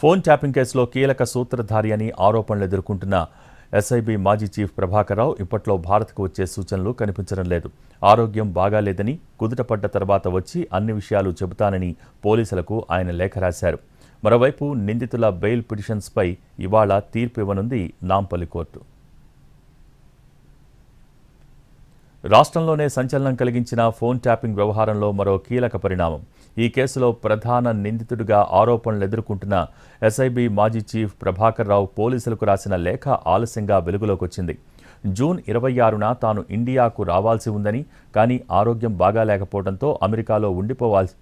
Phone tapping కేసులో కీలక సూత్రధారి అని ఆరోపణలు ఎదుర్కొంటున్న ఎస్ఐబి మాజీ చీఫ్ ప్రభాకరరావు ఇప్పట్లో భారత్కు వచ్చే సూచనలు కనిపించడం లేదు. ఆరోగ్యం బాగాలేదని కుదుటపడ్డ తర్వాత వచ్చి అన్ని విషయాలు చెబుతానని పోలీసులకు ఆయన లేఖ రాశారు. మరోవైపు నిందితుల బెయిల్ పిటిషన్స్పై ఇవాళ తీర్పు ఇవ్వనుంది నాంపల్లి కోర్టు. రాష్ట్రంలోనే సంచలనం కలిగించిన ఫోన్ ట్యాపింగ్ వ్యవహారంలో మరో కీలక పరిణామం. ఈ కేసులో ప్రధాన నిందితుడిగా ఆరోపణలు ఎదుర్కొంటున్న ఎస్ఐబి మాజీ చీఫ్ ప్రభాకర్ రావు పోలీసులకు రాసిన లేఖ ఆలస్యంగా వెలుగులోకి వచ్చింది జూన్ ఇరవై ఆరున తాను ఇండియాకు రావాల్సి ఉందని కానీ ఆరోగ్యం బాగాలేకపోవడంతో అమెరికాలో ఉండిపోవాల్సి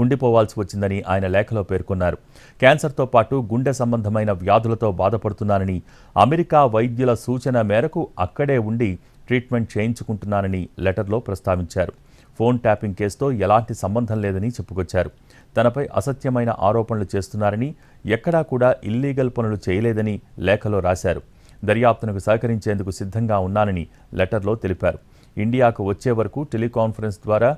ఉండిపోవాల్సి వచ్చిందని ఆయన లేఖలో పేర్కొన్నారు. క్యాన్సర్తో పాటు గుండె సంబంధమైన వ్యాధులతో బాధపడుతున్నానని అమెరికా వైద్యుల సూచన మేరకు అక్కడే ఉండి ట్రీట్మెంట్ చేయించుకుంటున్నానని లెటర్లో ప్రస్తావించారు. ఫోన్ ట్యాపింగ్ కేసుతో ఎలాంటి సంబంధం లేదని చెప్పుకొచ్చారు. తనపై అసత్యమైన ఆరోపణలు చేస్తున్నారని ఎక్కడా కూడా ఇల్లీగల్ పనులు చేయలేదని లేఖలో రాశారు. దర్యాప్తునకు సహకరించేందుకు సిద్ధంగా ఉన్నానని లెటర్లో తెలిపారు. ఇండియాకు వచ్చే వరకు టెలికాన్ఫరెన్స్ ద్వారా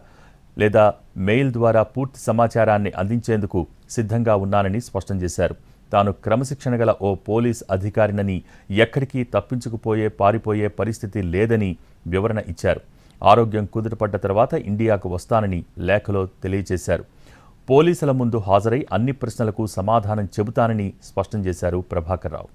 లేదా మెయిల్ ద్వారా పూర్తి సమాచారాన్ని అందించేందుకు సిద్ధంగా ఉన్నానని స్పష్టం చేశారు. తాను క్రమశిక్షణ గల ఓ పోలీస్ అధికారినని ఎక్కడికి తప్పించుకుపోయే పారిపోయే పరిస్థితి లేదని వివరణ ఇచ్చారు. ఆరోగ్యం కుదుటపడ్డ తర్వాత ఇండియాకు వస్తానని లేఖలో తెలియజేశారు. పోలీసుల ముందు హాజరై అన్ని ప్రశ్నలకు సమాధానం చెబుతానని స్పష్టం చేశారు ప్రభాకర్ రావు.